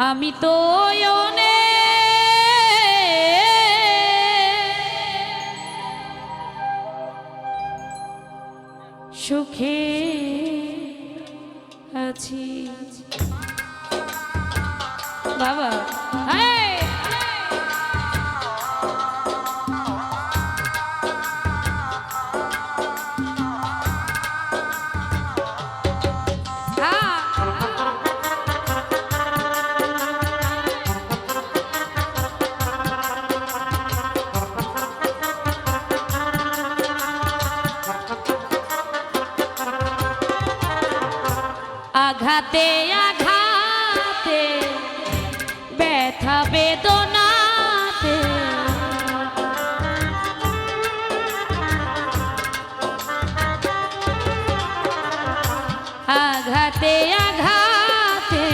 আমি তো আঘাতে আঘাতে, ব্যথা বেদনাতে। আঘাতে আঘাতে,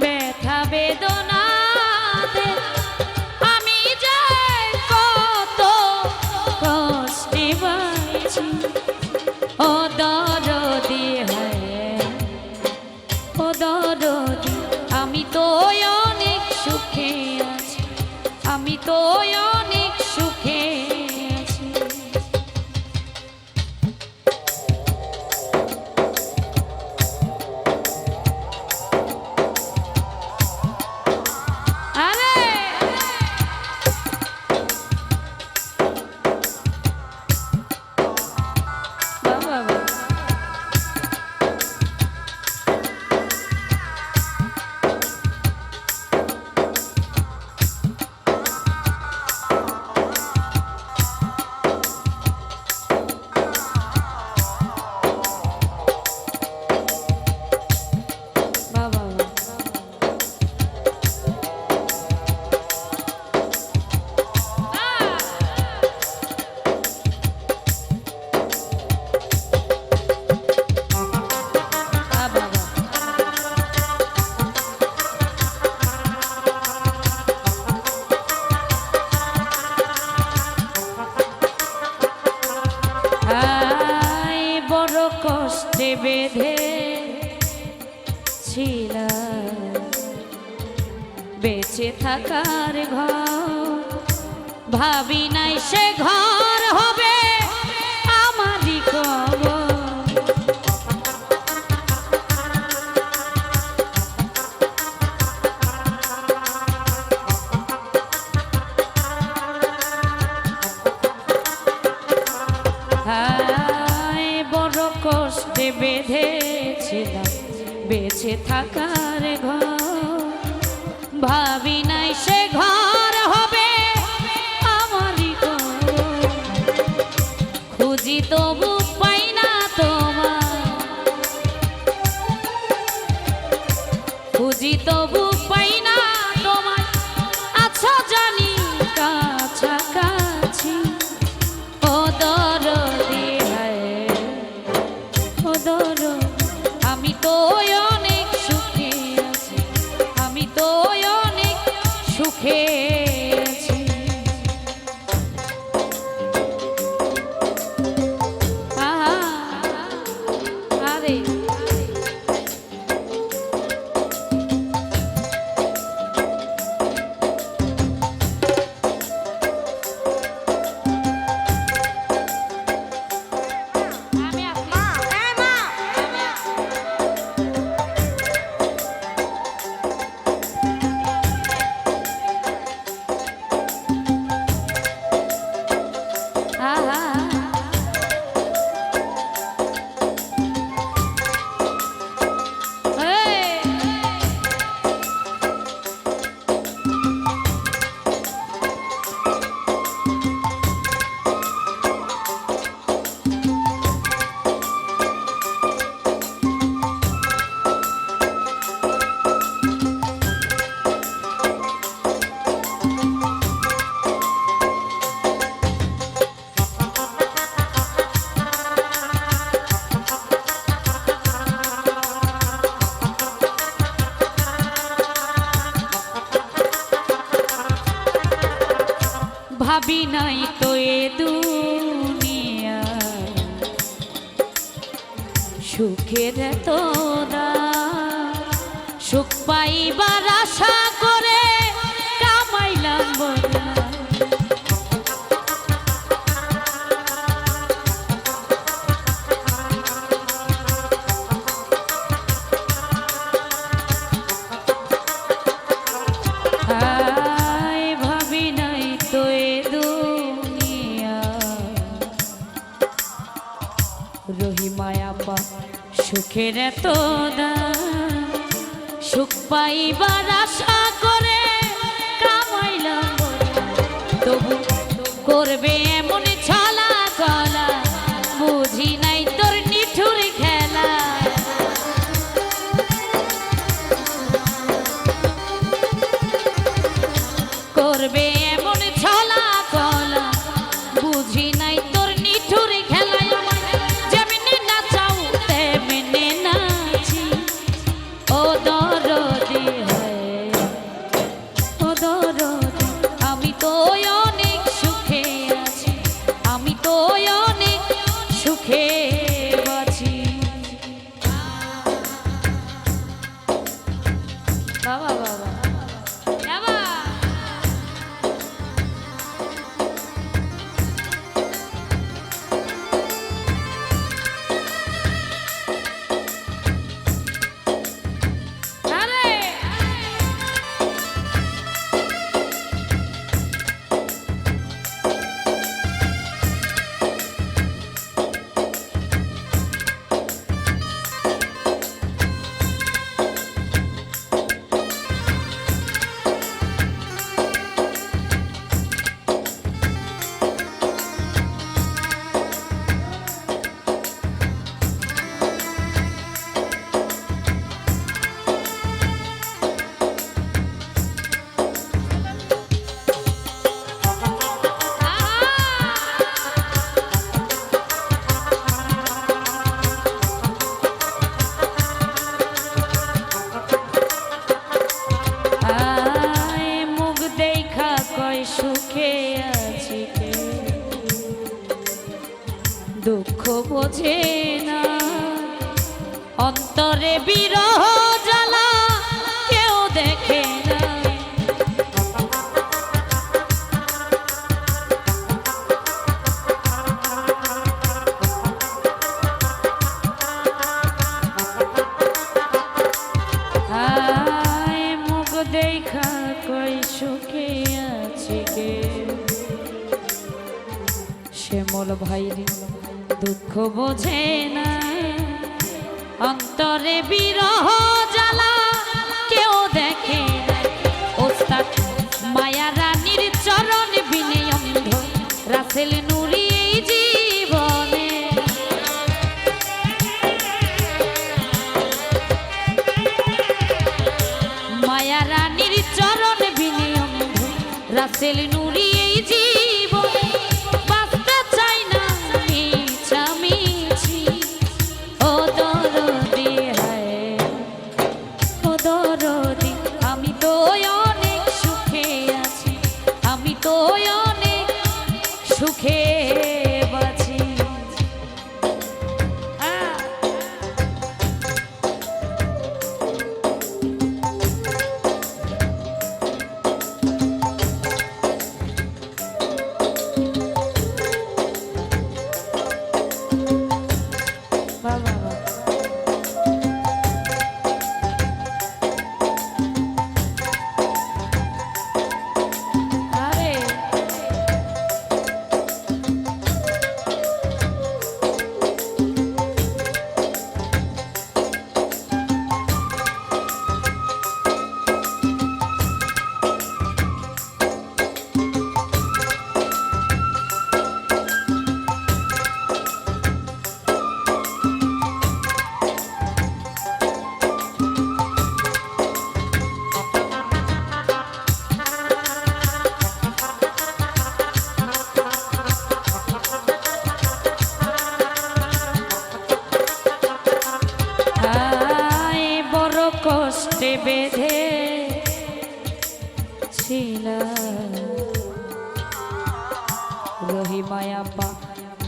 ব্যথা বেদনাতে। আমি যে কত কষ্টে বাঁচি ও দরদি কষ্টে বেঁধে ছিল। বেঁচে থাকার ঘর ভাবি নাই সে ঘর। থাকার ভাবি নাই সে ঘর হবে আমারই খুঁজি তবু সুখে ভাবি নাই তো এ দুনিয়া। সুখের তো সুখ পাইবার আশা করে এর সুখ পাইবার আশা দুঃখ বোঝে না। অন্তরে বিরহ জ্বালা, কেউ দেখে ওস্তাদ, মায়া রানীর চরণ বিনয় রাসেল নুরি মায়া রানীর চরণ বিনে রাসেল নুরি এই জীবনে।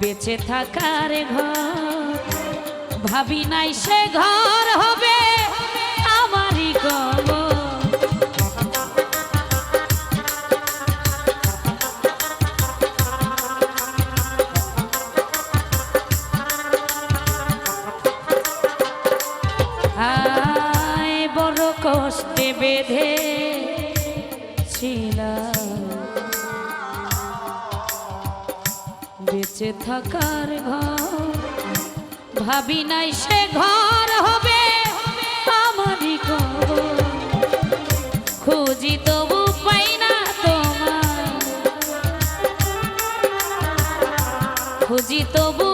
বেঁচে থাকার ঘর। ভাবি নাই সে ঘর হবে আমারই কষ্টে বেঁধে বেঁচে থাকার ঘর। ভাবি নাই সে ঘর হবে আমারই ঘর। খুঁজি তবু পাই না তোমার। খুঁজি তবু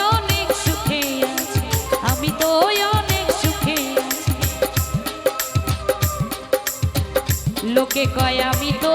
কয় আমি তো